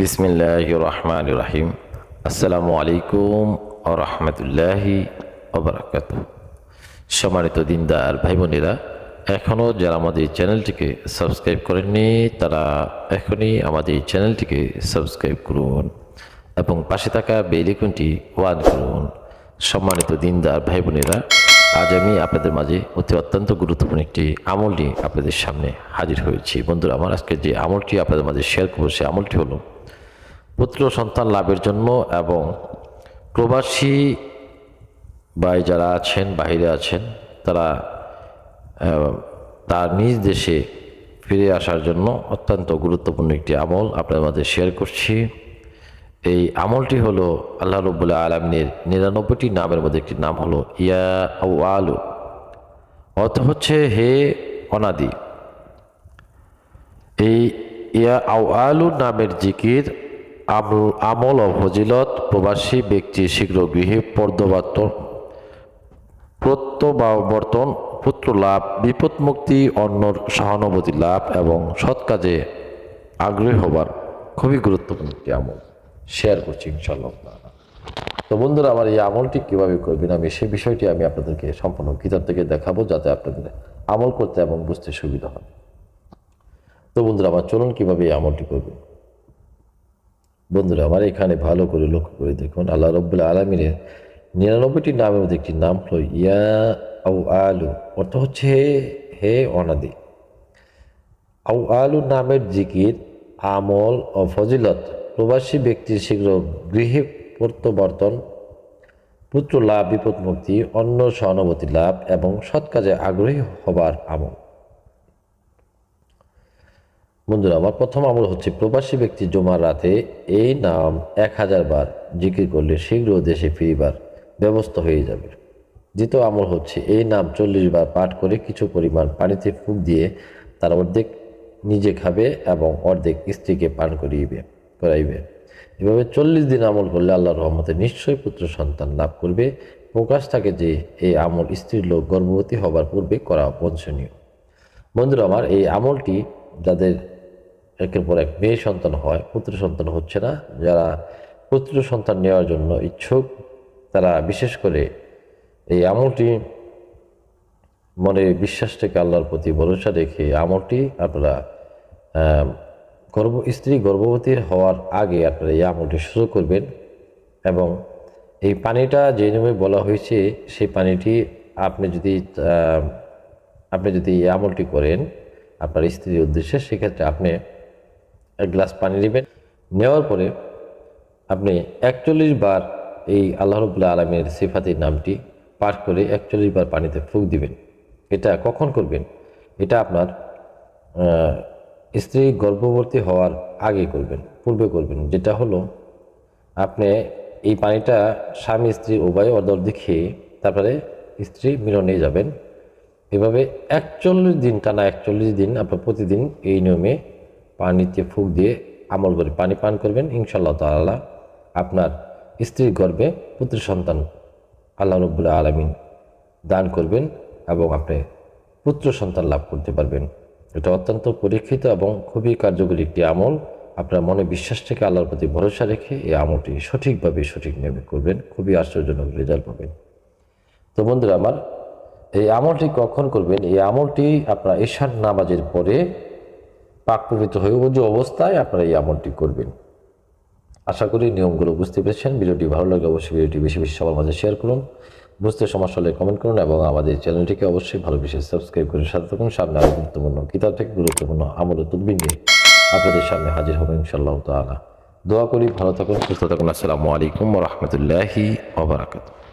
বিসমিল্লাহ রহমান রাহিম। আসসালামু আলাইকুম ও রহমতুল্লাহি ওবরাকাত সম্মানিত দিনদার ভাই বোনেরা এখনও যারা আমাদের চ্যানেলটিকে সাবস্ক্রাইব করেননি, তারা এখনই আমাদের চ্যানেলটিকে সাবস্ক্রাইব করুন এবং পাশে থাকা বেলিকনটি ওয়ান করুন। সম্মানিত দিনদার ভাই বোনেরা আজ আমি আপনাদের মাঝে অতি অত্যন্ত গুরুত্বপূর্ণ একটি আমল নিয়ে আপনাদের সামনে হাজির হয়েছি। বন্ধুরা, আমার আজকে যে আমলটি আপনাদের মাঝে শেয়ার করব, সেই আমলটি হলো, পুত্র সন্তান লাভের জন্য এবং প্রবাসী ভাই যারা আছেন বাইরে আছেন, তারা তার নিজ দেশে ফিরে আসার জন্য অত্যন্ত গুরুত্বপূর্ণ একটি আমল আপনাদের মাঝে শেয়ার করছি। এই আমলটি হলো আল্লাহ রবুল্লাহ আলমিনের নিরানব্বইটি নামের মধ্যে একটি নাম হলো ইয়া আউ আলু অর্থ হচ্ছে হে অনাদি। এই ইয়া আউ আলু নামের জিকির, আমল ও ফজিলত প্রবাসী ব্যক্তি শীঘ্র গৃহে পর্দবার্তন প্রত্যাবর্তন পুত্র লাভ, বিপদ মুক্তি, অন্যর সহানুভূতি লাভ এবং সৎ কাজে আগ্রহী হবার খুবই গুরুত্বপূর্ণ একটি আমল। শেয়ার করছি ইনশাল্লাহ তো বন্ধুরা, আমার এই আমলটি কীভাবে করবেন? আমি সেই বিষয়টি আমি আপনাদেরকে সম্পূর্ণ কিতাব থেকে দেখাবো, যাতে আপনাদের আমল করতে এবং বুঝতে সুবিধা হয়। তো বন্ধুরা, আমার চলুন কীভাবে এই আমলটি করবেন। বন্ধুরা, আমার এখানে ভালো করে লক্ষ্য করে দেখুন, আল্লাহ রব্বুল্লাহ আলমিনের নিরানব্বইটি নামের মধ্যে একটি নাম হলো ইয়া আউ আলু, অর্থ হচ্ছে হে অনাদি। আউ আলু নামের জিকির, আমল ও ফজিলত প্রবাসী ব্যক্তির শীঘ্র গৃহে প্রত্যাবর্তন, পুত্র লাভ, বিপদ মুক্তি অন্য সহানুভূতি লাভ এবং সৎ কাজে আগ্রহী হবার আমল। বন্ধুরা, আমার প্রথম আমল হচ্ছে প্রবাসী ব্যক্তি জমার রাতে এই নাম এক হাজার বার জিকির করলে শীঘ্র দেশে ফিরিবার ব্যবস্থা হয়ে যাবে। দ্বিতীয় আমল হচ্ছে এই নাম চল্লিশ বার পাঠ করে কিছু পরিমাণ পানিতে ফুক দিয়ে তার অর্ধেক নিজে খাবে এবং অর্ধেক স্ত্রীকে পান করিবে করাইবে। এভাবে চল্লিশ দিন আমল করলে আল্লাহর রহমতে নিশ্চয়ই পুত্র সন্তান লাভ করবে। প্রকাশ থাকে যে, এই আমল স্ত্রীর লোক গর্ভবতী হবার পূর্বে করা বঞ্চনীয়। বন্ধুরা, আমার এই আমলটি যাদের একের পর এক মেয়ে সন্তান হয়, পুত্র সন্তান হচ্ছে না, যারা পুত্র সন্তান নেওয়ার জন্য ইচ্ছুক, তারা বিশেষ করে এই আমলটি মনে বিশ্বাস থেকে আল্লাহর প্রতি ভরসা রেখে আমলটি আপনারা গর্ভ, স্ত্রী গর্ভবতী হওয়ার আগে আপনারা এই আমলটি শুরু করবেন এবং এই পানিটা যে নিয়মে বলা হয়েছে, সেই পানিটি আপনি যদি আপনি যদি এই আমলটি করেন, আপনার স্ত্রীর উদ্দেশ্যে, সেক্ষেত্রে আপনি এক গ্লাস পানি নেবেন। নেওয়ার পরে আপনি একচল্লিশ বার এই আল্লাহ রবুল্লাহ আলমের সিফাতির নামটি পাঠ করে একচল্লিশ বার পানিতে ফুক দিবেন। এটা কখন করবেন? এটা আপনার স্ত্রী গর্ভবতী হওয়ার আগে করবেন, পূর্বে করবেন। যেটা হলো, আপনি এই পানিটা স্বামী, স্ত্রী উভয় অর্ধ খেয়ে তারপরে স্ত্রী মিলনে যাবেন। এভাবে একচল্লিশ দিন, টানা একচল্লিশ দিন আপনার প্রতিদিন এই নিয়মে পানিতে ফুক দিয়ে আমল করে পানি পান করবেন। ইনশাল্লাহ তাআলা আপনার স্ত্রীর গর্ভে পুত্র সন্তান আল্লাহ রব্বুল্লাহ আলমিন দান করবেন এবং আপনি পুত্র সন্তান লাভ করতে পারবেন। এটা অত্যন্ত পরীক্ষিত এবং খুবই কার্যকরী একটি আমল। আপনার মনে বিশ্বাস থেকে আল্লাহর প্রতি ভরসা রেখে এই আমলটি সঠিকভাবে সঠিক নিয়মে করবেন। খুবই আশ্চর্যজনক রেজাল্ট পাবেন। তো বন্ধুরা আমার, এই আমলটি কখন করবেন? এই আমলটি আপনার ঈশান নামাজের পরে পাক পবিত্র হয়ে যে অবস্থায় আপনারা এই আমলটি করবেন। আশা করি নিয়মগুলো বুঝতে পেরেছেন। ভিডিওটি ভালো লাগে অবশ্যই ভিডিওটি বেশি বেশি সবার মাঝে শেয়ার করুন। বুঝতে সমস্যা হলে কমেন্ট করুন এবং আমাদের চ্যানেলটিকে অবশ্যই ভালো বেশি সাবস্ক্রাইব করে সাথে থাকুন। সামনে আরও গুরুত্বপূর্ণ কিতাব থেকে গুরুত্বপূর্ণ আমল তুলবিন নিয়ে আপনাদের সামনে হাজির হবে ইনশাল্লাহ তালা দোয়া করি, ভালো থাকুন, সুস্থ থাকুন। আসসালামু আলাইকুম রহমতুল্লাহি ওবরাকাতুহ